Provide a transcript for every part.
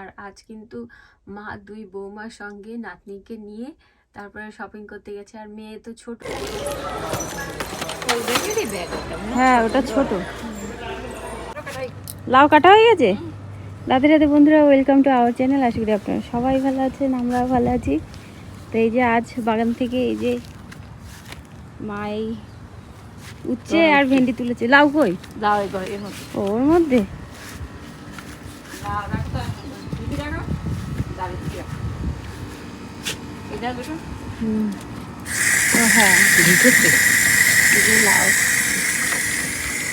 আর আজ কিন্তু মা দুই বৌমার সঙ্গে নাতনিকে নিয়ে তারপরে শপিং করতে গেছে। আর মেয়ে তো ছোট। হ্যাঁ ওটা ছোট। লাউ কাটা হয়ে গেছে? রাতে রাতে বন্ধুরা ওয়েলকাম টু আওয়ার চ্যানেল আশা করি আপনারা সবাই ভালো আছেন আমরাও ভালো আছি। তো এই যে আজ বাগান থেকে এই যে মাই উচ্ছে আর ভেন্ডি তুলেছে। লাউ কই? লাউ ওর মধ্যে? হ্যাঁ লাউ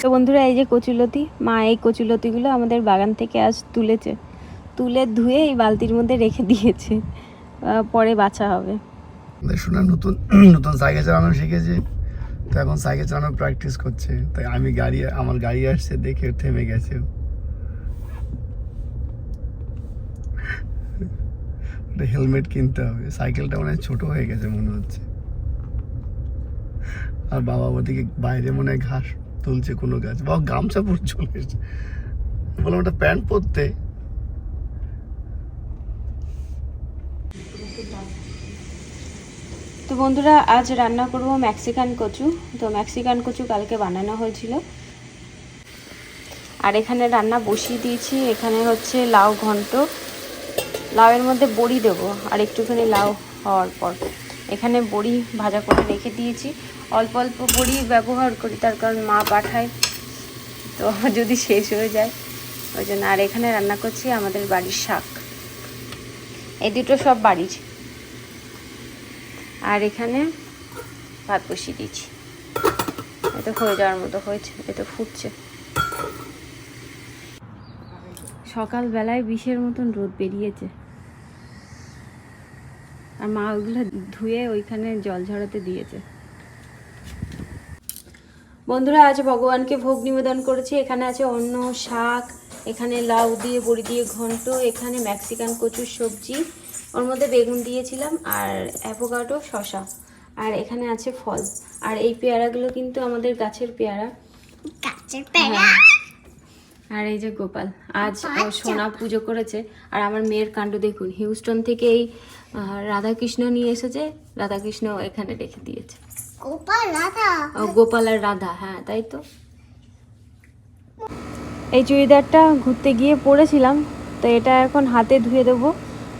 তো বন্ধুরা এই যে কচুলতি মা এই কচুলতিগুলো আমাদের বাগান থেকে আজ তুলেছে। তুলে ধুয়ে এই বালতির মধ্যে রেখে দিয়েছে। পরে বাছা হবে। আমাদের শোনা নতুন নতুন সাইকেল চালানো শিখেছে। তো এখন সাইকেল চালানো প্র্যাকটিস করছে। তাই আমি গাড়ি আমার গাড়ি আসছে দেখে থেমে গেছে। হেলমেট কিনতে হবে। সাইকেলটা মানে ছোট হয়ে গেছে মনে হচ্ছে। আর বাবা ওদিকে বাইরে মনে হয় ঘাস তুলছে কোনো গাছ। বাবা গামছা পরে চলে এসছে। বললাম, একটা প্যান্ট পরতে। তো বন্ধুরা, আজ রান্না করব ম্যাক্সিকান কচু। তো ম্যাক্সিকান কচু কালকে বানানো হয়েছিল। আর এখানে রান্না বসিয়ে দিয়েছি। এখানে হচ্ছে লাউ ঘন্ট। লাউয়ের মধ্যে বড়ি দেবো, আর একটুখানি লাউ হওয়ার পর। এখানে বড়ি ভাজা করে রেখে দিয়েছি। অল্প অল্প বড়ি ব্যবহার করি, তার কারণ মা পাঠায়, তো যদি শেষ হয়ে যায়, ওই জন্য। আর এখানে রান্না করছি আমাদের বাড়ির শাক। এই দুটো সব বাড়ির। আর এখানে ভাত বসিয়ে দিয়েছি। এটা হয়ে যাওয়ার মতো হয়েছে এটা ফুটছে। সকালবেলায় বিষের মতন রোদ বেরিয়েছে। আর মা ওইগুলো ধুয়ে ওইখানে জল ঝরাতে দিয়েছে। বন্ধুরা আজ ভগবানকে ভোগ নিবেদন করেছি। এখানে আছে অন্য শাক এখানে লাউ দিয়ে বড়ি দিয়ে ঘন্ট এখানে মেক্সিকান কচুর সবজি। ওর মধ্যে বেগুন দিয়েছিলাম আর অ্যাভোকাডো শশা আর এখানে আছে ফল। আর এই পেয়ারাগুলো কিন্তু আমাদের গাছের পেয়ারা? হ্যাঁ। আর এই যে গোপাল আজ সোনা পুজো করেছে আর আমার মেয়ের কাণ্ড দেখুন হিউস্টন থেকে এই রাধাকৃষ্ণ নিয়ে এসেছে রাধাকৃষ্ণ এখানে রেখে দিয়েছে। ও গোপাল আর রাধা হ্যাঁ তাই তো? এই চুড়িদারটা ঘুরতে গিয়ে পরেছিলাম তো এটা এখন হাতে ধুয়ে দেবো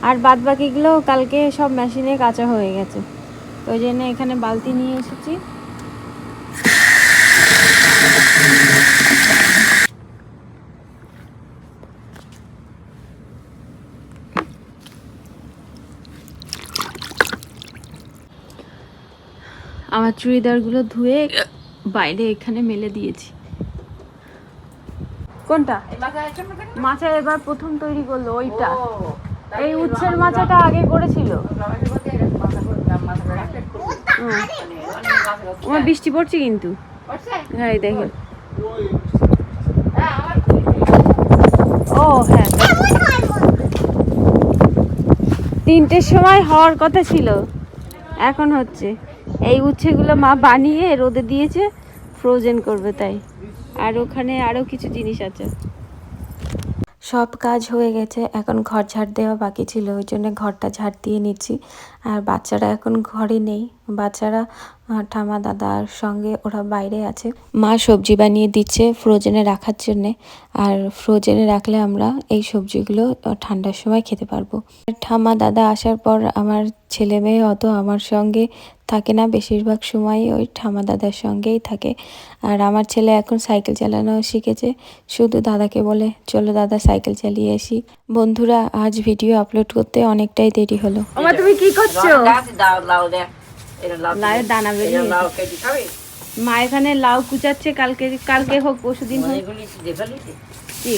আর বাদ বাকিগুলো কালকে সব মেশিনে কাঁচা হয়ে গেছে। তো ওই জন্য এখানে বালতি নিয়ে এসেছি। আমার চুড়িদারগুলো ধুয়ে বাইরে এখানে মেলে দিয়েছি। কোনটা? মাছা এবার প্রথম তৈরি করল ওইটা। এই উচ্ছের মাচাটা আগে করেছিল। আমার বৃষ্টি পড়ছে কিন্তু। হ্যাঁ দেখেন ও হ্যাঁ। তিনটের সময় হওয়ার কথা ছিল। এখন হচ্ছে। এই উচ্ছেগুলো মা বানিয়ে রোদে দিয়েছে ফ্রোজেন করবে তাই। আর ওখানে আরও কিছু জিনিস আছে। সব কাজ হয়ে গেছে, এখন ঘর ঝাড় দেওয়া বাকি ছিল, ওই জন্য ঘরটা ঝাড় দিয়ে নিচ্ছি। আর বাচ্চারা এখন ঘরে নেই। বাচ্চারা ঠামা দাদার সঙ্গে ওরা বাইরে আছে। মা সবজি বানিয়ে দিচ্ছে ফ্রোজেনে রাখার জন্যে। আর ফ্রোজেনে রাখলে আমরা এই সবজিগুলো ঠান্ডার সময় খেতে পারব। ঠামা দাদা আসার পর আমার ছেলে মেয়ে অত আমার সঙ্গে থাকে না। বেশিরভাগ সময় ওই ঠামা দাদার সঙ্গেই থাকে। আর আমার ছেলে এখন সাইকেল চালানো শিখেছে। শুধু দাদাকে বলে চলো দাদা সাইকেল চালিয়ে আসি। বন্ধুরা আজ ভিডিও আপলোড করতে অনেকটাই দেরি হলো। তুমি কি করছ? লাউয়ের দানা বেরিয়ে মা এখানে লাউ কুচাচ্ছে কালকে কালকে হোক পরশু দিন হোক। কি?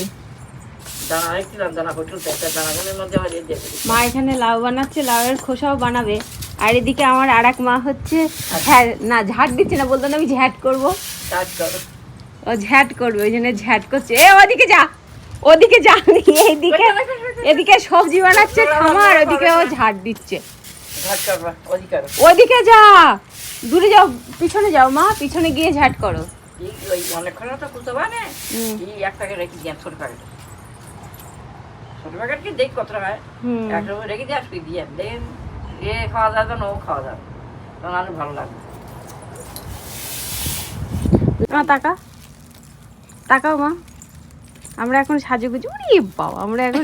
মা এখানে লাউ বানাচ্ছে লাউয়ের খোসাও বানাবে। আর এদিকে আমার আর এক মা হচ্ছে ঝ্যা- না ঝাট দিচ্ছে না বলতো না আমি ঝ্যাট করব। ও ঝ্যাট করবে ওই জন্য ঝ্যাট করছে। এ ওদিকে যা ওদিকে যা এইদিকে এদিকে সবজি বানাচ্ছে খামার ওদিকে ও ঝাট দিচ্ছে। ওদিকে যা দূরে যাও পিছনে যাও মা পিছনে গিয়ে ঝাট করো। অনেকক্ষণ তো বানে হুম। এই একটাকে রেখে ছোট প্যাকেট। দেখি একটা রেখে দিয়ে এ খাওয়া যাবে না ও খাওয়া যাবে তখন আরও ভালো লাগবে। মা টাকা টাকাও মা। আমরা এখন সাজুগুজু। বাবা আমরা এখন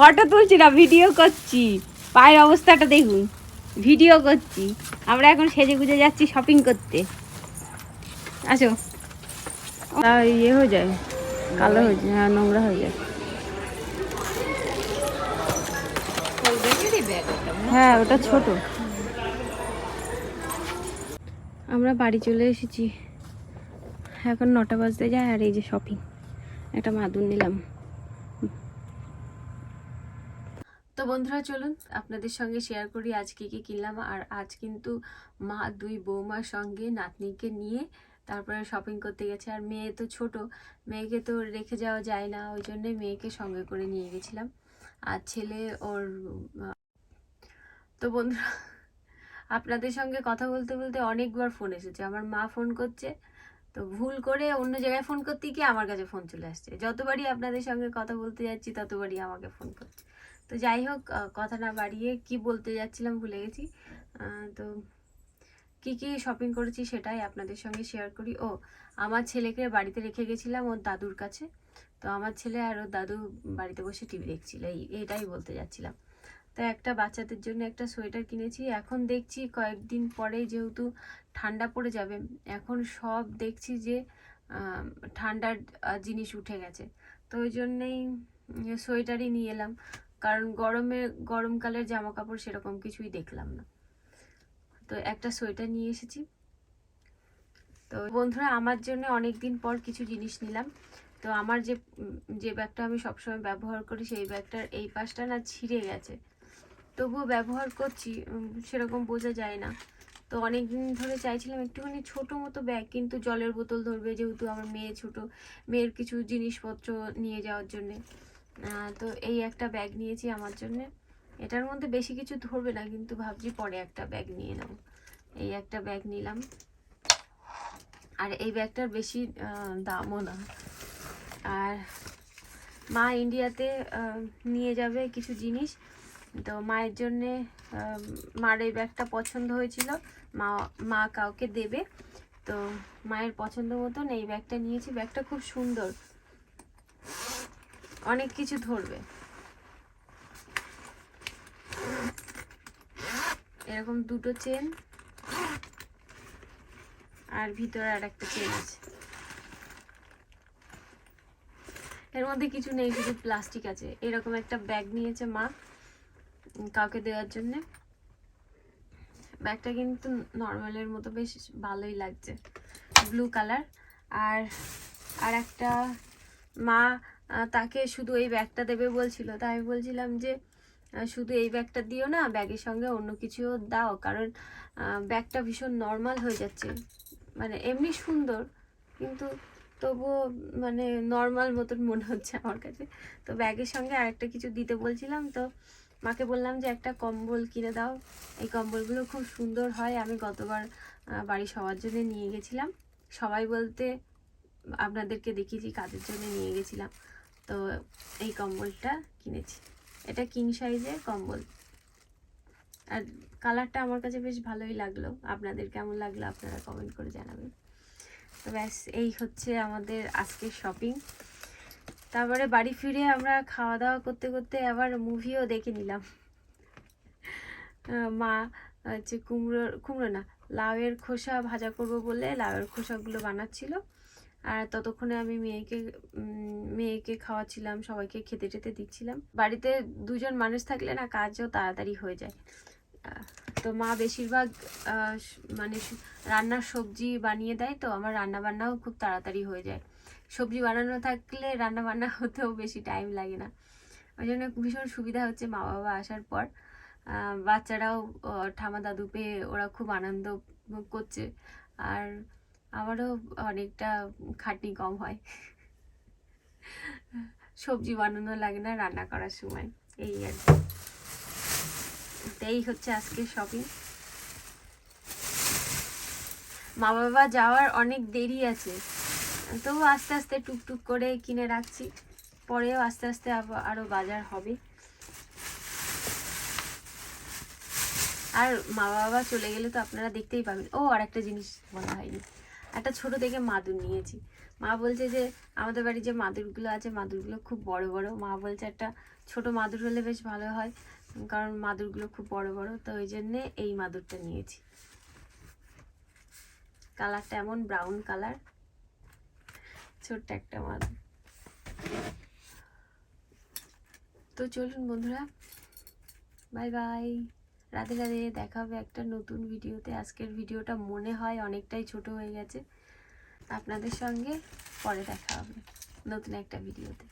ফটো তুলছি না ভিডিও করছি। পায়ের অবস্থাটা দেখুন ভিডিও করছি। আমরা এখন সেজে গুজে যাচ্ছি শপিং করতে। আসো। ইয়ে হয়ে যায়, কালো হয়ে যায় হ্যাঁ নোংরা হয়ে যায়। হ্যাঁ ওটা ছোট। আমরা বাড়ি চলে এসেছি। এখন নটা বাজতে যায় আর এই যে শপিং একটা মাদুর নিলাম। তো বন্ধুরা, চলুন আপনাদের সঙ্গে শেয়ার করি আজকে কি কিনলাম। আর আজ কিন্তু মা দুই বৌমার সঙ্গে নাতনিকে নিয়ে তারপরে শপিং করতে গেছে। আর মেয়ে তো ছোট, মেয়েকে তো রেখে যাওয়া যায় না, ওই জন্যে মেয়েকে সঙ্গে করে নিয়ে গেছিলাম। আর ছেলে ওর, তো বন্ধুরা, আপনাদের সঙ্গে কথা বলতে বলতে অনেকবার ফোন এসেছে। আমার মা ফোন করছে, তো ভুল করে অন্য জায়গায় ফোন করতে গিয়ে আমার কাছে ফোন চলে আসছে। যতবারই আপনাদের সঙ্গে কথা বলতে যাচ্ছি, ততবারই আমাকে ফোন করছে। তো যাই হোক কথা না বাড়িয়ে কি বলতে যাচ্ছিলাম ভুলে গেছি। তো কি কি শপিং করেছি সেটাই আপনাদের সঙ্গে শেয়ার করি। ও, আমার ছেলেকে বাড়িতে রেখে গেছিলাম ওর দাদুর কাছে। তো আমার ছেলে আর ওর দাদু বাড়িতে বসে টিভি দেখছিল এটাই বলতে যাচ্ছিলাম। তো একটা বাচ্চাদের জন্য একটা সোয়েটার কিনেছি। এখন দেখছি কয়েকদিন পরে যেহেতু ঠান্ডা পড়ে যাবে, এখন সব দেখছি যে ঠান্ডার জিনিস উঠে গেছে। তো ওই জন্যেই সোয়েটারই নিয়ে এলাম। কারণ গরমে গরমকালের জামা কাপড় সেরকম কিছুই দেখলাম না। তো একটা সোয়েটার নিয়ে এসেছি। তো বন্ধুরা, আমার জন্য অনেক দিন পর কিছু জিনিস নিলাম। তো আমার যে যে ব্যাগটা আমি সবসময় ব্যবহার করি, সেই ব্যাগটার এই পাশটা না ছিঁড়ে গেছে। তবুও ব্যবহার করছি সেরকম বোঝা যায় না। তো অনেক দিন ধরে চাইছিলাম একটুখানি ছোটো মতো ব্যাগ, কিন্তু জলের বোতল ধরবে যেহেতু আমার মেয়ে ছোট, মেয়ের কিছু জিনিসপত্র নিয়ে যাওয়ার জন্যে। তো এই একটা ব্যাগ নিয়েছি আমার জন্যে। এটার মধ্যে বেশি কিছু ধরবে না, কিন্তু ভাবছি পরে একটা ব্যাগ নিয়ে নেব। এই একটা ব্যাগ নিলাম। আর এই ব্যাগটার বেশি দামও না। আর মা ইন্ডিয়াতে নিয়ে যাবে কিছু জিনিস। তো মায়ের জন্যে মার এই ব্যাগটা পছন্দ হয়েছিল। মা মা কাউকে দেবে। তো মায়ের পছন্দ মতন এই ব্যাগটা নিয়েছি। ব্যাগটা খুব সুন্দর। অনেক কিছু ধরবে। এরকম দুটো চেন আর ভিতরে আর একটা চেন আছে। এর মধ্যে কিছু নেই, শুধু প্লাস্টিক আছে। এরকম একটা ব্যাগ নিয়েছে মা কাউকে দেওয়ার জন্য। ব্যাগটা কিন্তু নর্মালের মতো বেশ ভালোই লাগছে। ব্লু কালার আর আর একটা মা তাকে শুধু এই ব্যাগটা দেবে বলছিল। তাই আমি বলছিলাম যে শুধু এই ব্যাগটা দিও না, ব্যাগের সঙ্গে অন্য কিছুও দাও, কারণ ব্যাগটা ভীষণ নর্মাল হয়ে যাচ্ছে। মানে এমনি সুন্দর, কিন্তু তবুও মানে নর্মাল মতন মনে হচ্ছে আমার কাছে। তো ব্যাগের সঙ্গে আরেকটা কিছু দিতে বলছিলাম, তো মাকে বললাম যে, একটা কম্বল কিনে দাও। এই কম্বলগুলো খুব সুন্দর হয়। আমি গতবার বাড়ি সবার জন্য নিয়ে গেছিলাম। সবাই বলতে আপনাদেরকে দেখিয়েছি কাজের জন্য নিয়ে গেছিলাম। তো এই কম্বলটা কিনেছি। এটা কিং সাইজের কম্বল। আর কালারটা আমার কাছে বেশ ভালোই লাগল। আপনাদের কেমন লাগল আপনারা কমেন্ট করে জানাবেন। তো ব্যাস, এই হচ্ছে আমাদের আজকের শপিং তারপরে বাড়ি ফিরে আমরা খাওয়া দাওয়া করতে করতে আবার মুভিও দেখে নিলাম। মা হচ্ছে কুমড়ো কুমড়ো না, লাউয়ের খোসা ভাজা করব বলে লাউয়ের খোসাগুলো বানাচ্ছিল। আর ততক্ষণে আমি মেয়েকে মেয়েকে খাওয়াচ্ছিলাম, সবাইকে খেতে টেতে দিচ্ছিলাম। বাড়িতে দুজন মানুষ থাকলে না কাজও তাড়াতাড়ি হয়ে যায়। তো মা বেশিরভাগ মানে রান্নার সবজি বানিয়ে দেয় তো আমার রান্না বান্নাও খুব তাড়াতাড়ি হয়ে যায়। সবজি বানানো থাকলে রান্না বান্না হতেও বেশি টাইম লাগে না। ওই জন্য ভীষণ সুবিধা হচ্ছে মা বাবা আসার পর। বাচ্চারাও ঠামা দাদু পেয়ে ওরা খুব আনন্দ করছে। আর আমারও অনেকটা খাটনি কম হয়। সবজি বানানো লাগে না রান্না করার সময়, এই আর কি। এই হচ্ছে আজকে শপিং মা বাবা যাওয়ার অনেক দেরি আছে তবু আস্তে আস্তে টুকটুক করে কিনে রাখছি, পরেও আস্তে আস্তে আরও বাজার হবে। আর মা বাবা চলে গেলে তো আপনারা দেখতেই পাবেন। ও আর একটা জিনিস বলা হয়নি। একটা ছোট থেকে মাদুর নিয়েছি। মা বলছে যে, আমাদের বাড়ি যে মাদুরগুলো আছে, মাদুরগুলো খুব বড় বড়। মা বলছে একটা ছোট মাদুর হলে বেশ ভালো হয়, কারণ মাদুরগুলো খুব বড় বড়, তো ওই জন্যে এই মাদুরটা নিয়েছি। কালারটা এমন ব্রাউন কালার, ছোট্ট একটা মাদুর। তো চলুন বন্ধুরা, বাই বাই। রাধে রাধে, দেখা হবে একটা নতুন ভিডিওতে। আজকের ভিডিওটা মনে হয় অনেকটাই ছোট হয়ে গেছে। আপনাদের সঙ্গে পরে দেখা হবে নতুন একটা ভিডিওতে।